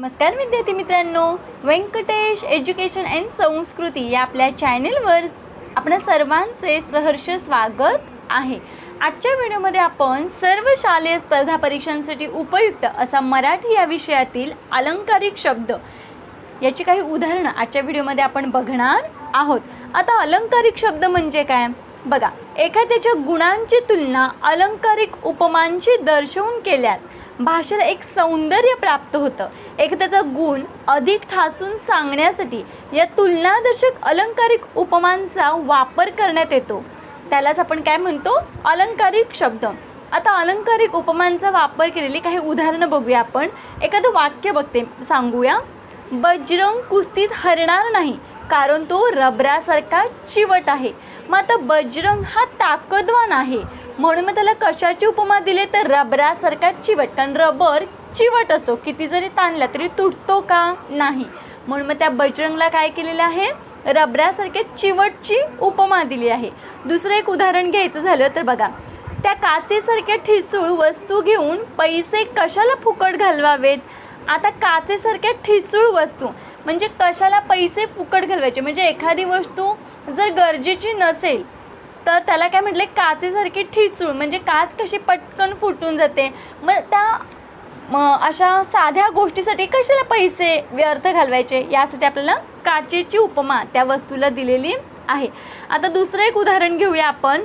नमस्कार विद्यार्थी मित्रांनो. व्यंकटेश एज्युकेशन अँड संस्कृती या आपल्या चॅनेलवर आपणा सर्वांचे सहर्ष स्वागत आहे. आजच्या व्हिडिओमध्ये आपण सर्व शालेय स्पर्धा परीक्षांसाठी उपयुक्त असा मराठी या विषयातील अलंकारिक शब्द याची काही उदाहरणं आजच्या व्हिडिओमध्ये आपण बघणार आहोत. आता अलंकारिक शब्द म्हणजे काय? बघा एखाद्याच्या गुणांची तुलना अलंकारिक उपमांची दर्शवून केल्यास भाषेला एक सौंदर्य प्राप्त होतं. एखाद्याचा गुण अधिक ठासून सांगण्यासाठी या तुलनादर्शक अलंकारिक उपमांचा वापर करण्यात येतो. त्यालाच आपण काय म्हणतो? अलंकारिक शब्द. आता अलंकारिक उपमांचा वापर केलेली काही उदाहरणं बघूया आपण. एखादं वाक्य बघते सांगूया. बजरंग कुस्तीत हरणार नाही कारण तो रबरासारखा चिवट आहे. मग आता बजरंग हा ताकदवान आहे. म्हणून मग त्याला कशाची उपमा दिली? तर रबरासारखा चिवट कारण रबर चिवट असतो. किती जरी ताणला तरी तुटतो का? नाही. म्हणून मग त्या बजरंगला काय केलेलं आहे? रबरासारख्या चिवटची उपमा दिली आहे. दुसरं एक उदाहरण घ्यायचं झालं तर बघा. त्या काचेसारख्या ठिसूळ वस्तू घेऊन पैसे कशाला फुकट घालवावेत? आता काचेसारख्या ठिसूळ वस्तू. म्हणजे कशाला पैसे फुकट घालवायचे? म्हणजे एखादी वस्तू जर गरजेची नसेल तर त्याला काय म्हटले? काचेसारखी ठिसूळ. म्हणजे काच कशी पटकन फुटून जाते. मग त्या मग अशा साध्या गोष्टीसाठी कशाला पैसे व्यर्थ घालवायचे? यासाठी आपल्याला काचेची उपमा त्या वस्तूला दिलेली आहे. आता दुसरं एक उदाहरण घेऊया आपण.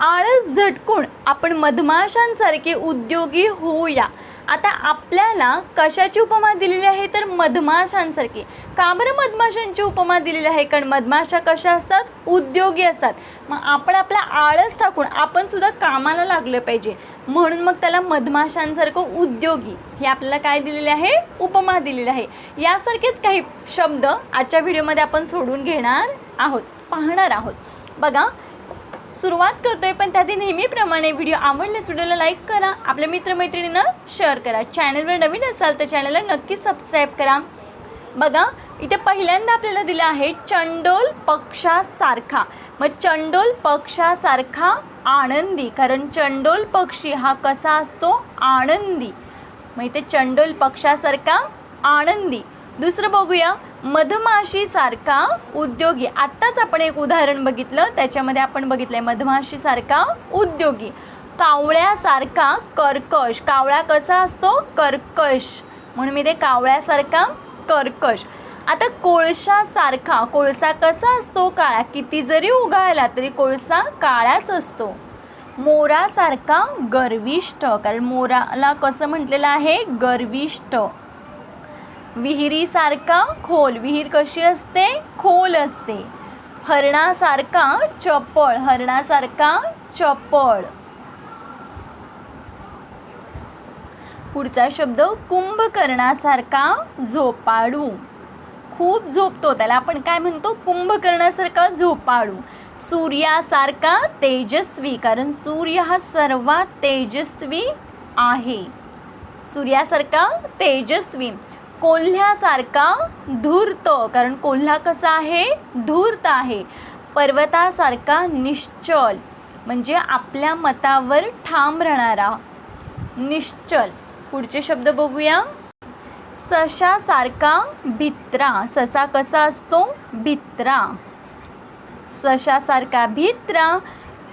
आळस झटकून आपण मधमाशांसारखे उद्योगी होऊया. आता आपल्याला कशाची उपमा दिलेली आहे? तर मधमाशांसारखी. का बरं मधमाशांची उपमा दिलेली आहे? कारण मधमाशा कशा असतात? उद्योगी असतात. मग आपण आपला आळस टाकून आपण सुद्धा कामाला लागलं पाहिजे. म्हणून मग त्याला मधमाशांसारखं उद्योगी हे आपल्याला काय दिलेले आहे? उपमा दिलेली आहे. यासारखेच काही शब्द आजच्या व्हिडिओमध्ये आपण सोडून घेणार आहोत पाहणार आहोत. बघा सुरुवात करतोय पण त्याआधी नेहमीप्रमाणे व्हिडिओ आवडल्यास व्हिडिओला लाईक करा आपल्या मित्रमैत्रिणींना शेअर करा. चॅनलवर नवीन असाल तर चॅनलला नक्की सबस्क्राईब करा. बघा इथे पहिल्यांदा आपल्याला दिलं आहे चंडोल पक्षासारखा मग चंडोल पक्षासारखा आनंदी कारण चंडोल पक्षी हा कसा असतो? आनंदी. मग इथे चंडोल पक्षासारखा आनंदी. दुसरं बघूया मधमाशीसारखा उद्योगी. आत्ताच आपण एक उदाहरण बघितलं. त्याच्यामध्ये आपण बघितलंय मधमाशीसारखा उद्योगी. कावळ्यासारखा कर्कश. कावळा कसा असतो? कर्कश. म्हणून मी ते कावळ्यासारखा कर्कश. आता कोळशासारखा. कोळसा कसा असतो? काळा. किती जरी उगाळला तरी कोळसा काळाच असतो. मोरासारखा गर्विष्ठ. कारण मोराला कसं म्हटलेलं आहे? गर्विष्ठ. विहिरीसारखा खोल. विहीर कशी असते? खोल असते. हरणासारखा चपळ. हरणासारखा चपळ. पुढचा शब्द कुंभकर्णासारखा झोपाडू खूप झोपतो. त्याला आपण काय म्हणतो? कुंभकर्णासारखा झोपाळू. सूर्यासारखा तेजस्वी. कारण सूर्य हा सर्वात तेजस्वी आहे. सूर्यासारखा तेजस्वी. कोल्ह्यासारखा धूर्त कारण कोल्हा कसा आहे? धूर्त आहे. पर्वतासारखा निश्चल म्हणजे आपल्या मतावर ठाम राहणारा. निश्चल. पुढचे शब्द बघूया. सशासारखा भित्रा. ससा कसा असतो? भित्रा. सशासारखा भित्रा.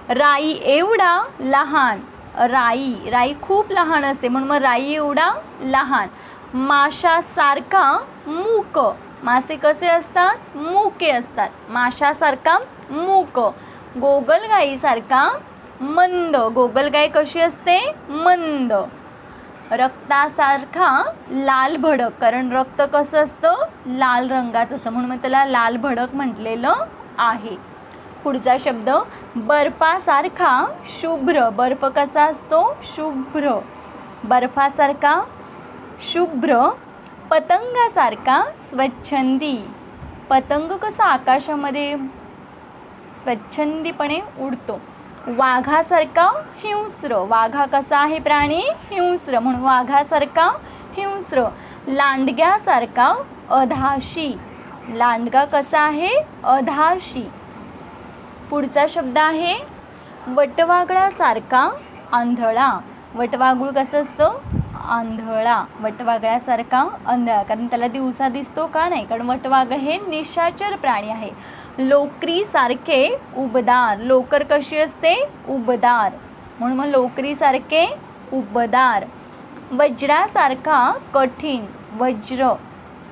राई एवढा लहान. राई. राई खूप लहान असते म्हणून मग राई एवढा लहान. माशासारखा मूक. मासे कसे असतात? मुके असतात. माशासारखा मूक. गोगलगाईसारखा मंद. गोगलगाई कशी असते? मंद. रक्तासारखा लाल भडक. कारण रक्त कसं असतं? लाल रंगाचं असतं. म्हणून मग त्याला लाल भडक म्हटलेलं आहे. पुढचा शब्द बर्फासारखा शुभ्र. बर्फ कसा असतो? शुभ्र. बर्फासारखा शुभ्र पतंगासारखा स्वच्छंदी. पतंग कसा आकाशामध्ये स्वच्छंदीपणे उडतो? वाघासारखा हिंस्र. वाघा कसा आहे प्राणी? हिंस्र. म्हणून वाघासारखा हिंस्र. लांडग्यासारखा अधाशी. लांडगा कसा आहे? अधाशी. पुढचा शब्द आहे वटवागळासारखा आंधळा. वटवागुळ कसं असतं? आंधळा वटवागळ्यासारखा आंधळा. कारण त्याला दिवसा दिसतो का नाही? कारण वटवागळ हे निशाचर प्राणी आहे. लोकरीसारखे उबदार. लोकर कशी असते? उबदार. म्हणून मग लोकरीसारखे उबदार. वज्रासारखा कठीण. वज्र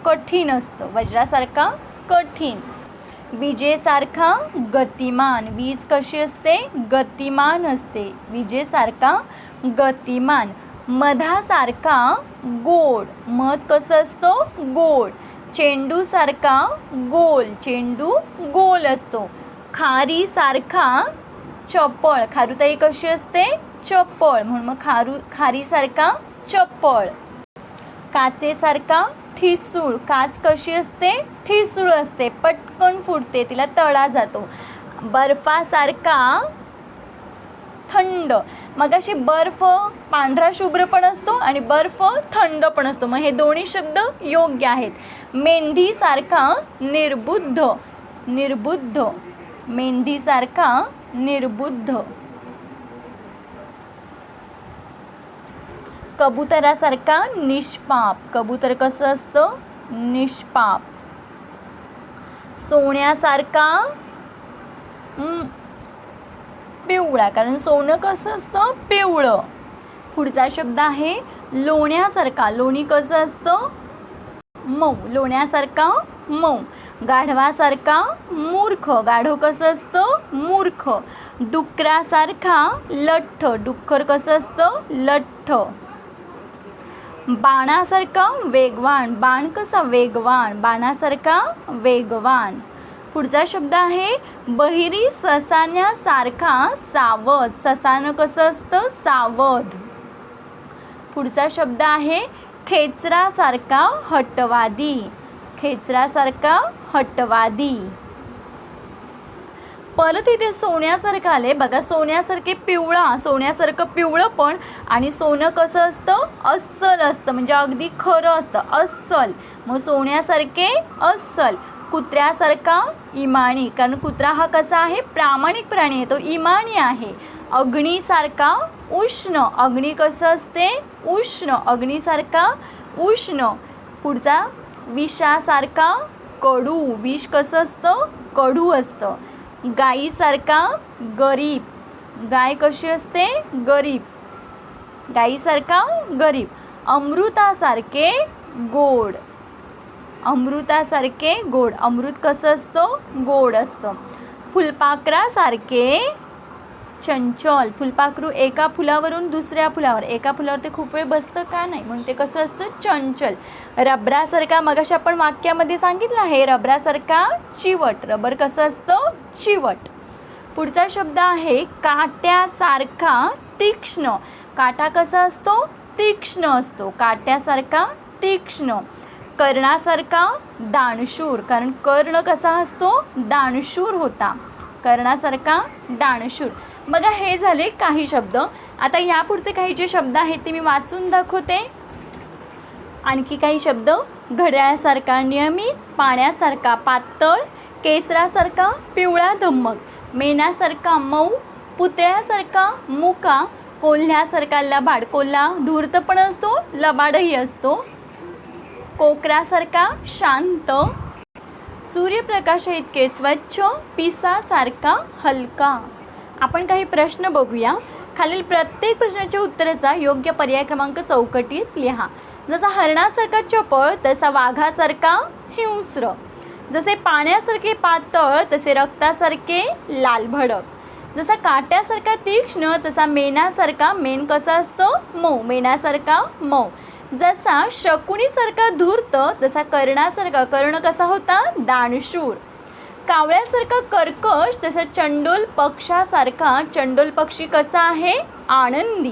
कठीण असतं. वज्रासारखा कठीण. विजेसारखा गतिमान. वीज कशी असते? गतिमान असते. विजेसारखा गतिमान. मधासारखा गोड. मध कसं असतं? गोड. चेंडूसारखा गोल. चेंडू गोल असतो. खारीसारखा चपळ खारुताई कशी असते? चपळ म्हणून मग खारू खारीसारखा चपळ काचेसारखा ठिसूळ. काच कशी असते? ठिसूळ असते. पटकन फुटते. तिला तळा जातो. बर्फासारखा थंड. मग अशी बर्फ पांढरा शुभ्र पण असतो आणि बर्फ थंड पण असतो. मग हे दोन्ही शब्द योग्य आहेत. मेंढीसारखा निर्बुद्ध. निर्बुद्ध. मेंढीसारखा निर्बुद्ध. कबुतरासारखा निष्पाप. कबूतर कसं असतं? निष्पाप. सोन्यासारखा पिवळा कारण सोनं कसं असतं? पिवळं. पुढचा शब्द आहे लोण्यासारखा. लोणी कसं असतं? मऊ. लोण्यासारखा मऊ. गाढवासारखा मूर्ख. गाढव कसं असतं? मूर्ख. डुकरासारखा लठ्ठ. डुक्कर कसं असतं? लठ्ठ. बाणासारखा वेगवान. बाण कसा? वेगवान. बाणासारखा वेगवान. पुढचा शब्द आहे बहिरी ससाण्यासारखा सावध. ससानं कसं असतं? सावध. पुढचा शब्द आहे खेचरासारखा हटवादी. खेचरासारखा हटवादी. परत इथे सोन्यासारखं आले बघा सोन्यासारखे पिवळा सोन्यासारखं पिवळं पण. आणि सोनं कसं असतं? अस्सल असतं. म्हणजे अगदी खरं असतं. अस्सल. मग सोन्यासारखे अस्सल. कुत्र्यासारखा इमाणी कारण कुत्रा हा कसा आहे? प्रामाणिक प्राणी आहे. तो इमानी आहे. अग्नीसारखा उष्ण. अग्नी कसं असते? उष्ण. अग्नीसारखा उष्ण. पुढचा विषासारखा कडू. विष कसं असतं? कडू असतं. गाईसारखा गरीब. गाय कशी असते? गरीब. गाईसारखा गरीब. अमृतासारखे गोड. अमृतासारखे गोड. अमृत कसं असतं? गोड असतं. फुलपाखरासारखे चंचल. फुलपाखरू एका फुलावरून दुसऱ्या फुलावर. एका फुलावर ते खूप वेळ बसतं का नाही? म्हणून ते कसं असतं? चंचल. रबरासारखा मगाशी आपण वाक्यामध्ये सांगितलं आहे रबरासारखा चिवट. रबर कसं असतं? चिवट. पुढचा शब्द आहे काट्यासारखा तीक्ष्ण. काटा कसा असतो? तीक्ष्ण असतो. काट्यासारखा तीक्ष्ण. कर्णासारखा दानशूर. कारण कर्ण कसा असतो? दानशूर होता. कर्णासारखा दानशूर. बघा हे झाले काही शब्द. आता यापुढचे काही जे शब्द आहेत ते मी वाचून दाखवते. आणखी काही शब्द. घड्याळासारखा नियमित पाण्यासारखा पातळ केसरासारखा पिवळा धम्मक. मेणासारखा मऊ पुतळ्यासारखा मुका. कोल्ह्यासारखा लबाड. कोल्हा धूर्त पण असतो लबाडही असतो. कोकरासारखा शांत सूर्यप्रकाश इतके स्वच्छ पिसासारखा हलका. आपण काही प्रश्न बघूया. खालील प्रत्येक प्रश्नाच्या उत्तराचा योग्य पर्याय क्रमांक चौकटीत लिहा. जसा हरणासारखा चपळ तसा वाघासारखा हिंस्र. जसे पाण्यासारखे पातळ तसे रक्तासारखे लालभडक जसा काट्यासारखा तीक्ष्ण तसा मेणासारखा मेन कसा असतो मऊ. मेणासारखा मऊ. जसा शकुनीसारखा धूर्त तसा कर्णासारखा कर्ण कसा होता? दानशूर. कावळ्यासारखा कर्कश तसा चंडोल पक्षासारखा चंडोल पक्षी कसा आहे? आनंदी.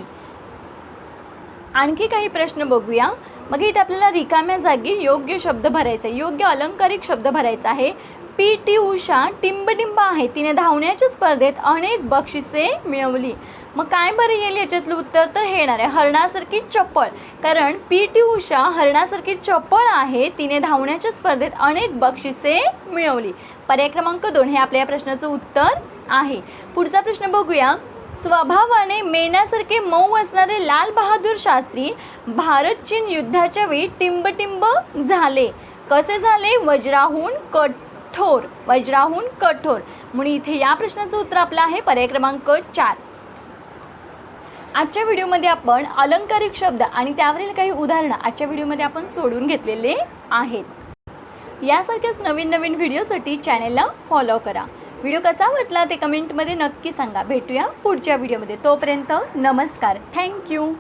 आणखी काही प्रश्न बघूया. मग इथे आपल्याला रिकाम्या जागी योग्य शब्द भरायचा आहे. योग्य अलंकारिक शब्द भरायचा आहे. पी. टी. उषा टिंबटिंब आहे. तिने धावण्याच्या स्पर्धेत अनेक बक्षिसे मिळवली. मग काय बरं येईल याच्यातलं उत्तर? तर हे येणार आहे हरणासारखी चपळ कारण पी टी उषा हरणासारखी चपळ आहे तिने धावण्याच्या स्पर्धेत अनेक बक्षिसे मिळवली. पर्याय क्रमांक दोन हे आपल्या या प्रश्नाचं उत्तर आहे. पुढचा प्रश्न बघूया. स्वभावाने मेण्यासारखे मऊ असणारे लाल बहादूर शास्त्री भारत चीन युद्धाच्या वेळी टिंबटिंब झाले. कसे झाले? वज्राहून कठोर वज्राहून कठोर. म्हणून इथे या प्रश्नाचं उत्तर आपलं आहे पर्याय क्रमांक चार. आजच्या व्हिडिओमध्ये आपण अलंकारिक शब्द आणि त्यावरील काही उदाहरणं आजच्या व्हिडिओमध्ये आपण सोडून घेतलेले आहेत. यासारख्याच नवीन नवीन व्हिडिओसाठी चॅनेलला फॉलो करा. व्हिडिओ कसा वाटला ते कमेंटमध्ये नक्की सांगा. भेटूया पुढच्या व्हिडिओमध्ये. तोपर्यंत नमस्कार. थँक्यू.